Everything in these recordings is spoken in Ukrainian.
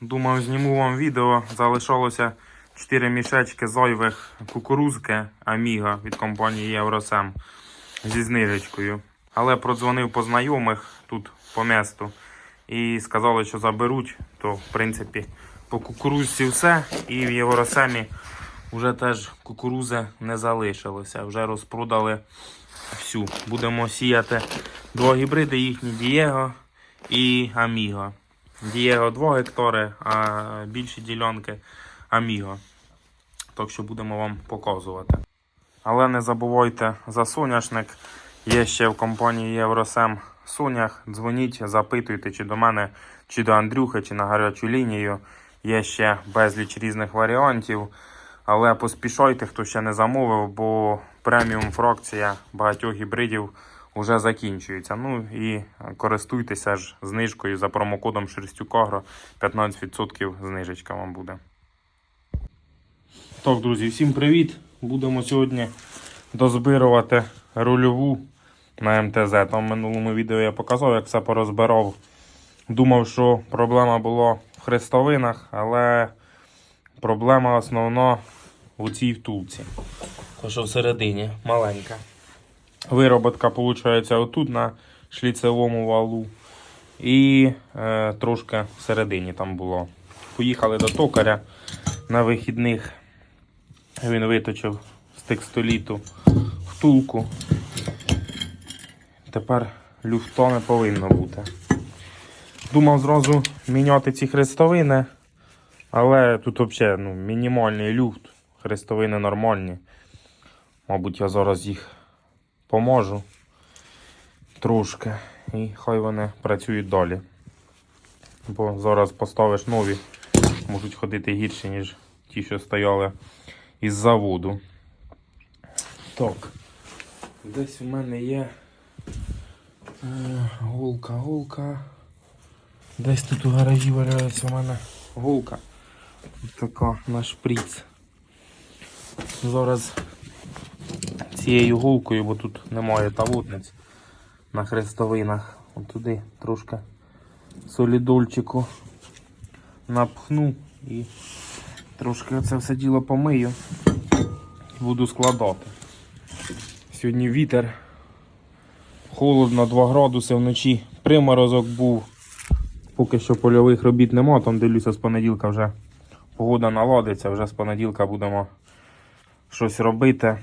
Думав, зніму вам відео. Залишалося 4 мішечки зайвих кукурузки Аміга від компанії Євросем зі знижечкою. Але продзвонив по знайомих тут по місту і сказали, що заберуть. То, в принципі, по кукурузці все. І в Євросемі вже теж кукурузи не залишилося. Вже розпродали всю. Будемо сіяти два гібриди їхні Дієго і Аміго. Дієго 2 гектари, а більші ділянки Аміго. Так що будемо вам показувати. Але не забувайте за соняшник. Є ще в компанії Євросем сонях. Дзвоніть, запитуйте, чи до мене, чи до Андрюхи, чи на гарячу лінію. Є ще безліч різних варіантів. Але поспішайте, хто ще не замовив, бо преміум фракція багатьох гібридів вже закінчується. Ну і користуйтеся ж знижкою за промокодом Шерстюкагро. 15% знижечка вам буде. Так, друзі, всім привіт! Будемо сьогодні дозбирувати рульову на МТЗ. Там в минулому відео я показав, як все порозбирав. Думав, що проблема була в хрестовинах, але проблема основна у цій втулці. То, що всередині маленька. Вироботка, виходить, отут на шліцевому валу. І е, трошки всередині там було. Поїхали до токаря на вихідних. Він виточив з текстоліту втулку. Тепер люфто не повинно бути. Думав зразу міняти ці хрестовини, але тут взагалі ну, мінімальний люфт. Хрестовини нормальні. Мабуть, я зараз їх поможу трошки. І хай вони працюють далі. Бо зараз поставиш нові, можуть ходити гірше, ніж ті, що стояли із заводу. Так. Десь у мене є е, голка, голка. Десь тут у гаражі валяється у мене голка. Така на шприц. Зараз цією голкою, бо тут немає тавутниць на хрестовинах. От туди трошки солідольчику напхну і трошки це все діло помию буду складати. Сьогодні вітер, холодно, 2 градуси вночі, приморозок був. Поки що польових робіт нема, там дивлюся з понеділка вже погода наладиться, вже з понеділка будемо щось робити.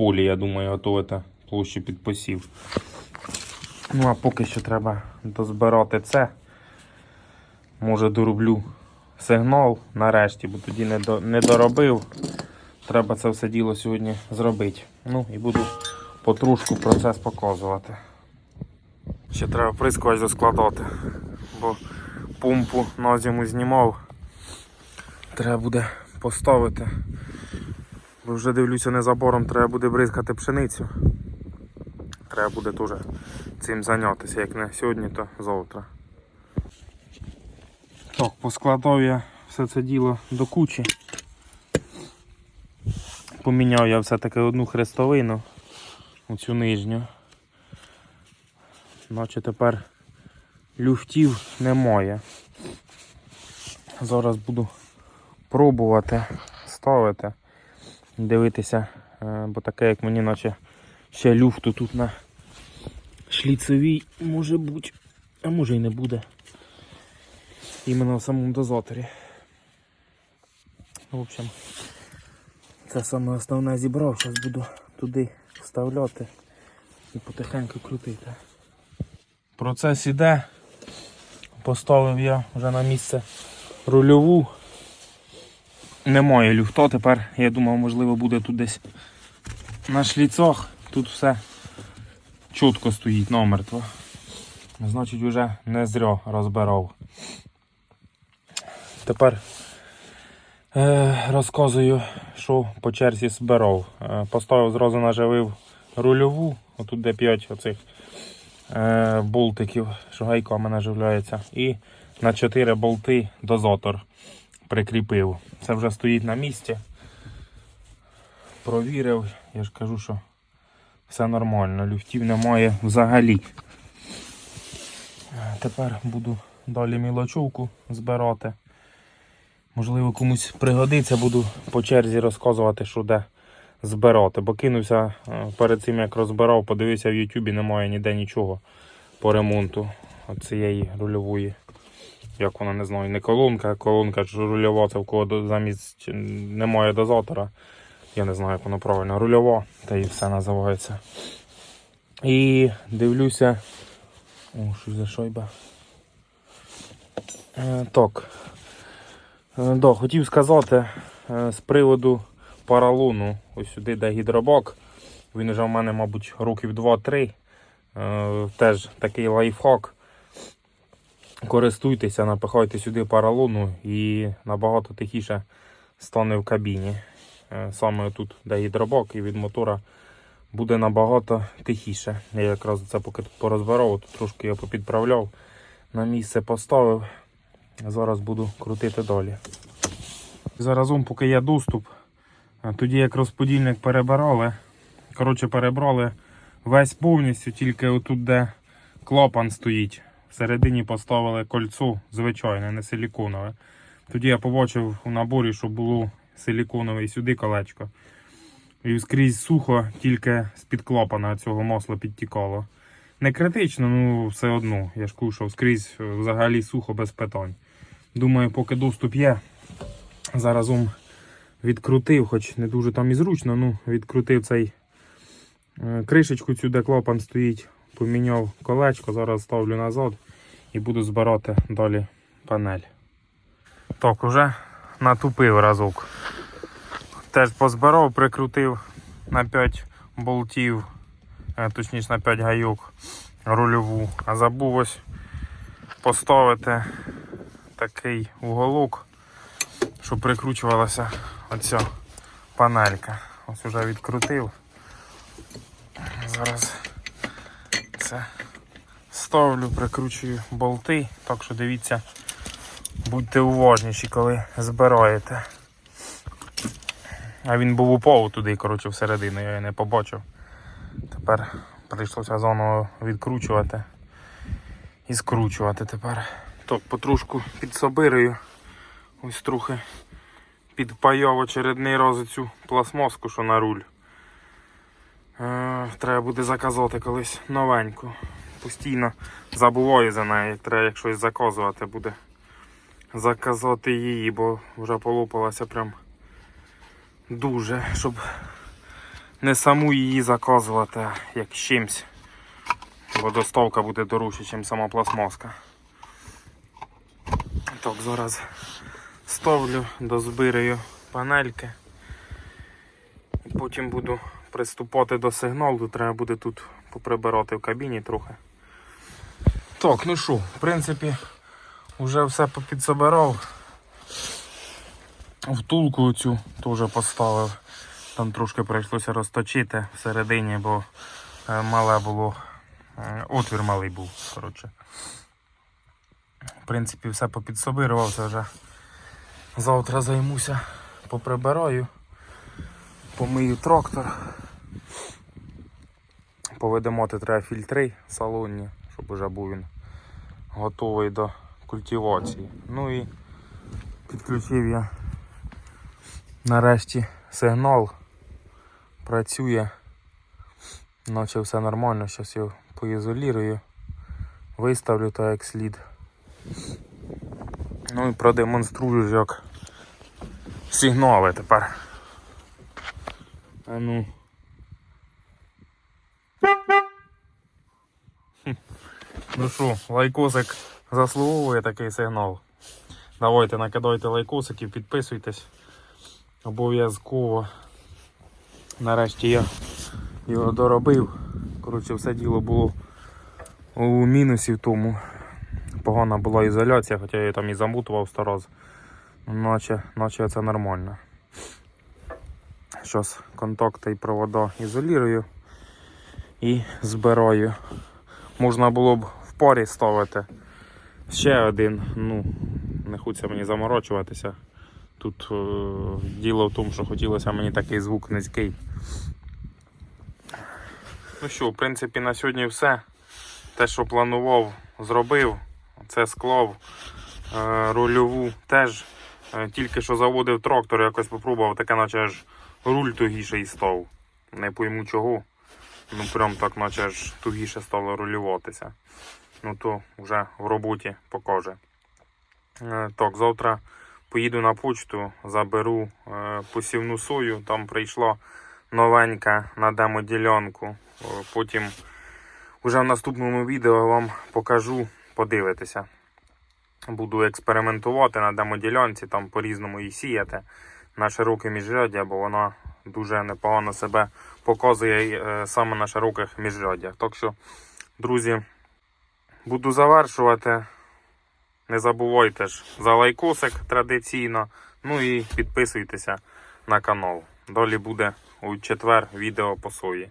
Полі, я думаю, готувати площу під посів. Ну а поки що треба дозбирати це. Може дороблю сигнал нарешті, бо тоді не, до, не доробив. Треба це все діло сьогодні зробити. Ну і буду потрушку процес показувати. Ще треба прискувач доскладати, бо помпу на зиму знімав. Треба буде поставити. Вже дивлюся незабором, треба буде бризкати пшеницю. Треба буде теж цим зайнятися, як не сьогодні, то завтра. Так, поскладав я все це діло до кучі. Поміняв я все-таки одну хрестовину, оцю нижню. Наче тепер люфтів немає. Зараз буду пробувати ставити, дивитися, е, бо таке, як мені наче ще люфту тут на шліцевій може бути, а може і не буде. Іменно в самому дозаторі. В общем, це саме основне зібрав, зараз буду туди вставляти і потихеньку крутити. Процес іде. Поставив я вже на місце рульову. Немає люфта тепер, я думав, можливо, буде тут десь на шліцах. Тут все чітко стоїть намертво. Значить, вже не зря розбирав. Тепер е, розказую, що по черзі збирав. Е, поставив зразу наживив рульову, отут де 5 оцих е, болтиків, що гайками наживляється. І на 4 болти дозатор прикріпив. Це вже стоїть на місці. Провірив, я ж кажу, що все нормально, люфтів немає взагалі. Е, Тепер буду далі мілочовку збирати. Можливо, комусь пригодиться, буду по черзі розказувати, що де збирати. Бо кинувся е, перед цим, як розбирав, подивився в Ютубі, немає ніде нічого по ремонту цієї рульової. Як вона не знаю, не колонка, колонка рульова, це в кого замість немає дозатора. Я не знаю, як воно правильно. Рульова, та і все називається. І дивлюся. О, що за шойба. Е, так. Е, да, хотів сказати е, з приводу паралону. Ось сюди, де гідробак. Він вже в мене, мабуть, років 2-3. Е, теж такий лайфхак. Користуйтеся, напихайте сюди паралону і набагато тихіше стане в кабіні. Е, Саме тут, де гідробак, і від мотора буде набагато тихіше. Я якраз це поки тут порозбирав, тут трошки я попідправляв, на місце поставив. Зараз буду крутити далі. Заразом, поки є доступ, тоді як розподільник перебирали, коротше, перебрали весь повністю, тільки отут, де клапан стоїть. Всередині поставили кольцо звичайне, не силіконове. Тоді я побачив у наборі, що було силіконове і сюди колечко. І скрізь сухо, тільки з-під клапана цього масла підтікало. Не критично, ну все одно. Я ж кушав скрізь е, взагалі сухо без питань. Думаю, поки доступ є, заразом відкрутив, хоч не дуже там і зручно, ну відкрутив цей е, кришечку, цю, де клапан стоїть, поміняв колечко, зараз ставлю назад і буду збирати далі панель. Так, уже натупив разок. Теж позбирав, прикрутив на 5 болтів, е, точніше на 5 гайок рульову, а забув ось поставити такий уголок, щоб прикручувалася оця панелька. Ось уже відкрутив. Зараз це ставлю, прикручую болти, так що дивіться, будьте уважніші, коли збираєте. А він був упав туди, коротше, всередину, я його не побачив. Тепер прийшлося заново відкручувати і скручувати тепер. Так, потрошку підсобирую. Ось трохи підпаяв очередний раз цю пластмаску, що на руль. Е, треба буде заказати колись новеньку. Постійно забуваю за як треба як щось заказувати буде. Заказати її, бо вже полопалася прям дуже, щоб не саму її заказувати, як чимсь. Бо доставка буде дорожча, ніж сама пластмаска. Так, зараз ставлю, дозбираю панельки. Потім буду приступати до сигналу. Треба буде тут поприбирати в кабіні трохи. Так, ну що, в принципі, вже все попідсобирав. Втулку цю теж поставив. Там трошки прийшлося розточити всередині, бо е, мале було. е, Отвір малий був. коротше. В принципі, все попідсобирував, це вже завтра займуся, поприбираю, помию трактор. Повидимати треба фільтри салонні, щоб вже був він готовий до культивації. Ну і підключив я нарешті сигнал. Працює. Наче все нормально, зараз його поізолірую, виставлю так як слід. Ну і продемонструю як сигнали тепер. А ну. Ну що, лайкосик заслуговує такий сигнал. Давайте накидайте лайкосиків, підписуйтесь. Обов'язково. Нарешті я його доробив. Коротше, все діло було у мінусі в тому. Погана була ізоляція, хоча я її там і замутував сто раз. Наче, наче це нормально. Зараз контакти і провода ізолірую і збираю. Можна було б в парі ставити ще один. Ну, не хочеться мені заморочуватися. Тут е, діло в тому, що хотілося мені такий звук низький. Ну що, в принципі, на сьогодні все. Те, що планував, зробив. це склав е, рульову теж. Е, тільки що заводив трактор, якось попробував, таке наче аж руль тугіший став. Не пойму чого. Ну прям так, наче аж тугіше стало рулюватися. Ну то вже в роботі покаже. Е, Так, завтра поїду на почту, заберу е, посівну сою. Там прийшла новенька на демоділянку. Е, Потім вже в наступному відео вам покажу, подивитися. Буду експериментувати на демоділянці, там по-різному її сіяти на широке міжряддя, бо вона дуже непогано себе показує е, саме на широких міжряддях. Так що, друзі, буду завершувати. Не забувайте ж за лайкосик традиційно. Ну і підписуйтеся на канал. Далі буде у четвер відео по сої.